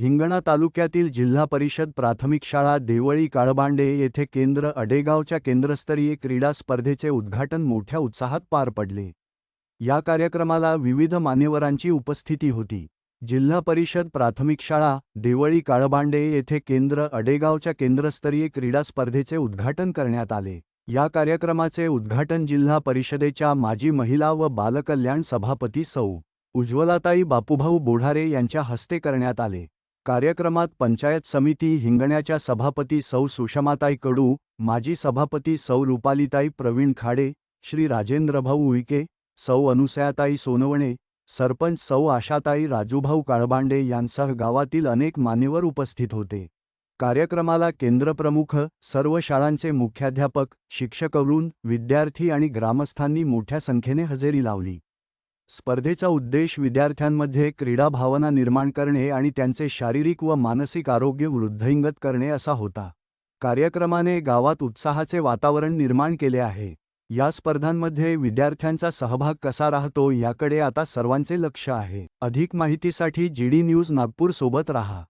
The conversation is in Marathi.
हिंगणा तालुक्यातील जिल्हा परिषद प्राथमिक शाळा देवळी काळबांडे येथे केंद्र अडेगावच्या केंद्रस्तरीय क्रीडा स्पर्धेचे उद्घाटन मोठ्या उत्साहात पार पडले. या कार्यक्रमाला विविध मान्यवरांची उपस्थिती होती. जिल्हा परिषद प्राथमिक शाळा देवळी काळबांडे येथे केंद्र अडेगावच्या केंद्रस्तरीय क्रीडा स्पर्धेचे उद्घाटन करण्यात आले. या कार्यक्रमाचे उद्घाटन जिल्हा परिषदेच्या माजी महिला व बालकल्याण सभापती सौ. उज्ज्वलाताई बापूभाऊ बोढारे यांच्या हस्ते करण्यात आले. कार्यक्रमात पंचायत समिती हिंगण्याच्या सभापती सौ सुषमाताई कडू माजी सभापती सौ रुपालीताई प्रवीण खाडे श्री राजेंद्रभाऊ उईके सौ अनुसयाताई सोनवणे सरपंच सौ आशाताई राजूभाऊ काळबांडे यांसह गावातील अनेक मान्यवर उपस्थित होते. कार्यक्रमाला केंद्रप्रमुख सर्व शाळांचे मुख्याध्यापक शिक्षकवरून विद्यार्थी आणि ग्रामस्थांनी मोठ्या संख्येने हजेरी लावली. स्पर्धेचा उद्देश विद्यार्थ्यांमध्ये क्रीडा भावना निर्माण करणे आणि त्यांचे शारीरिक व मानसिक आरोग्य वृद्धिंगत करणे असा होता. कार्यक्रमाने गावात उत्साहाचे वातावरण निर्माण केले आहे. या स्पर्धांमध्ये विद्यार्थ्यांचा सहभाग कसा राहतो याकडे आता सर्वांचे लक्ष आहे. अधिक माहितीसाठी जीडी न्यूज नागपूर सोबत राहा.